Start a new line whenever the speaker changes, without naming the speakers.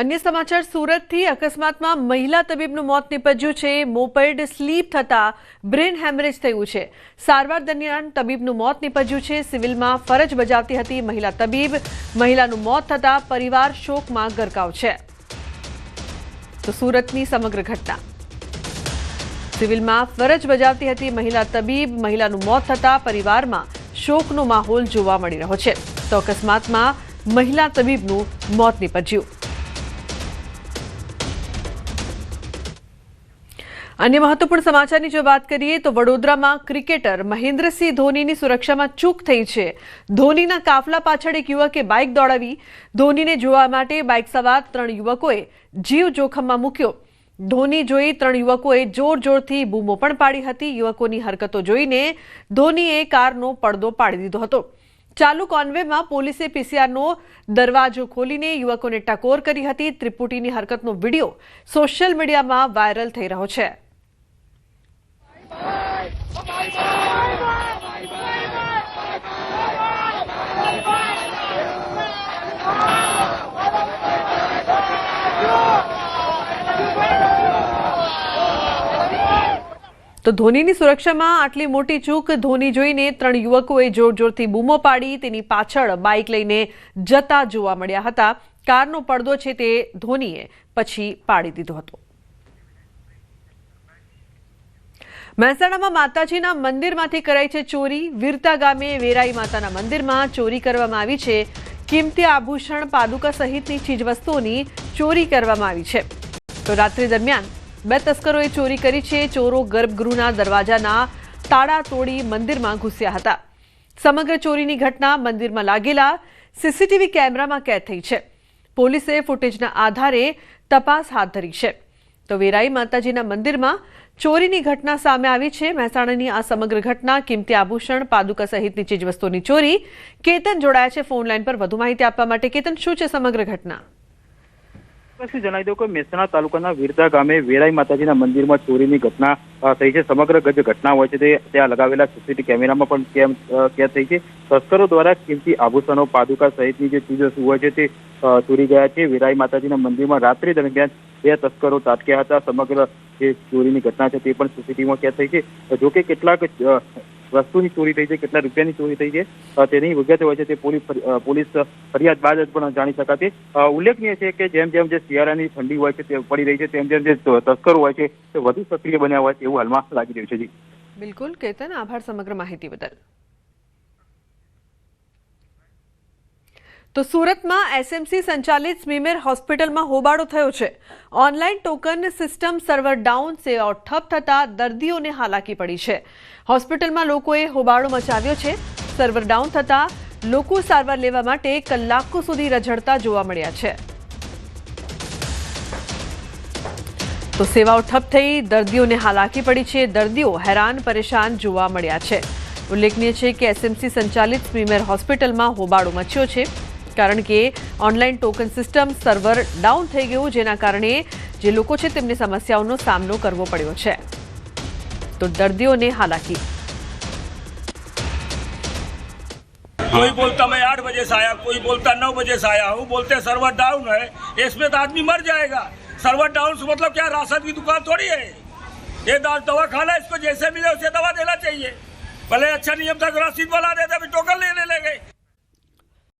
અન્ય સમાચાર સુરતથી અકસ્માતમાં મહિલા તબીબનું મોત નીપજ્યું છે મોપેડ સ્લીપ થતાં બ્રેન હેમરેજ થયું છે સારવાર દરમિયાન તબીબનું મોત નીપજ્યું છે સિવિલમાં ફરજ બજાવતી હતી મહિલા તબીબ મહિલાનું મોત થતાં પરિવાર શોકમાં ગરકાવ છે તો સુરતની સમગ્ર ઘટના સિવિલમાં ફરજ બજાવતી હતી મહિલા તબીબ મહિલાનું મોત થતાં પરિવારમાં શોકનો માહોલ જોવા મળી રહ્યો છે તો અકસ્માતમાં મહિલા તબીબનું મોત નીપજ્યું અન્ય મહત્વપૂર્ણ સમાચારની જો વાત કરીએ તો વડોદરામાં ક્રિકેટર મહેન્દ્રસિંહ ધોનીની સુરક્ષામાં ચૂક થઈ છે ધોનીના કાફલા પાછળ એક યુવકે બાઇક દોડાવી ધોનીને જોવા માટે બાઇક સવાર ત્રણ યુવકોએ જીવ જોખમમાં મૂક્યો ધોની જોઈ ત્રણ યુવકોએ જોર જોરથી બૂમો પણ પાડી હતી યુવકોની હરકતો જોઈને ધોનીએ કારનો પડદો પાડી દીધો હતો ચાલુ કોન્વેમાં પોલીસે પીસીઆરનો દરવાજો ખોલીને યુવકોને ટકોર કરી હતી ત્રિપુટીની હરકતનો વિડીયો સોશિયલ મીડિયામાં વાયરલ થઈ રહ્યો છે તો ધોનીની સુરક્ષામાં આટલી મોટી ચૂક ધોની જોઈને ત્રણ યુવકોએ જોર જોરથી બૂમો પાડી તેની પાછળ બાઇક લઈને જતા જોવા મળ્યા હતા કારનો પડદો છે તે ધોનીએ પછી પાડી દીધો હતો મંસેડામાં માતાજીના મંદિરમાંથી કરાઈ છે ચોરી વિરતા ગામે વેરાઈ માતાના મંદિરમાં ચોરી કરવામાં આવી છે કિંમતી આભૂષણ पादुકા સહિતની ચીજવસ્તુઓની ચોરી કરવામાં આવી છે તો રાત્રિ દરમિયાન બે તસ્કરઓ એ ચોરી કરી છે ચોરો ગર્ભગૃહના દરવાજાના તાડા તોડી મંદિરમાં ઘુસ્યા હતા સમગ્ર ચોરીની ઘટના મંદિરમાં લાગેલા સીસીટીવી કેમેરામાં कैद થઈ છે પોલીસે ફૂટેજના આધારે તપાસ હાથ ધરી છે તો વેરાઈ માતાજીના મંદિરમાં ચોરીની ઘટના સામે આવી છે મહેસાણાની આ સમગ્ર ઘટના કિંમતી આભૂષણ पादुકા સહિતની ચીજવસ્તુની ચોરી કેતન જોડાયા છે ફોનલાઇન પર વધુ માહિતી આપવા માટે કેતન સુ છે સમગ્ર ઘટના
ચોક્કસથી જણાવી દઉં કે મહેસાણા તાલુકાના વીરદા ગામે વેરાઈ માતાજીના મંદિરમાં ચોરીની ઘટના થઈ છે સમગ્ર ગજ ઘટના હોય છે તે ત્યાં લગાવેલા સીસીટીવી કેમેરામાં પણ કેમ કેદ થઈ છે તસ્કરો દ્વારા કિંમતી આભૂષણો પાદુકા સહિતની જે ચીજવસ્તુ હોય છે તે ચોરી ગયા છે વેરાઈ માતાજીના મંદિરમાં રાત્રિ દરમિયાન બે તસ્કરો તાટક્યા હતા સમગ્ર જે ચોરીની ઘટના છે તે પણ સીસીટીવીમાં કેદ થઈ છે જોકે કેટલાક વસ્તુની ચોરી થઈ છે કેટલા રૂપિયાની ચોરી થઈ છે તેની વિગત હોય છે તે પોલીસ ફરિયાદ બાદ જ પણ જાણી શકાશે ઉલ્લેખનીય છે કે જેમ જેમ જે શિયાળાની ઠંડી હોય છે તે પડી રહી છે તેમ જેમ જે તસ્કરો હોય છે તે વધુ સક્રિય બન્યા હોય તેવું હાલમાં લાગી રહ્યું છે
બિલકુલ કેતન આભાર સમગ્ર માહિતી બદલ તો સુરતમાં એસએમસી સંચાલિત સ્મીમેર હોસ્પિટલમાં હોબાળો થયો છે online token system server down સેવર થપ થતા દર્દીઓને હાલાકી પડી છે હોસ્પિટલમાં લોકોએ હોબાળો મચાવ્યો છે સર્વર ડાઉન થતા લોકો સર્વર લેવા માટે કલાકો સુધી રઝળતા જોવા મળ્યા છે તો સેવાઓ ઠપ થઈ દર્દીઓને હાલાકી પડી છે દર્દીઓ હેરાન પરેશાન જોવા મળ્યા છે ઉલ્લેખનીય છે કે એસએમસી સંચાલિત સ્મીમેર હોસ્પિટલમાં હોબાળો મચ્યો છે कारण के online token system server down થઈ ગયો જેના કારણે જે લોકો છે તેમને સમસ્યાઓનો સામનો કરવો પડ્યો છે તો દર્દીઓને હાલાકી
કોઈ બોલતા મે 8:00 બજેસ આયા કોઈ બોલતા 9:00 બજેસ આયા હું બોલતે સર્વર ડાઉન હે એસ્મે તો આદમી મર જાયેગા સર્વર ડાઉન મતલબ ક્યા રાસાયણિક દુકાન થોડી હે એ દર્દ દવા ખાલા ઇસકો જેસે મિલે ઉસે દવા દેલા ચાહીએ ભલે અચ્છા નિયમ દવા રાસીદ બોલા દે દે ટોકલ લેને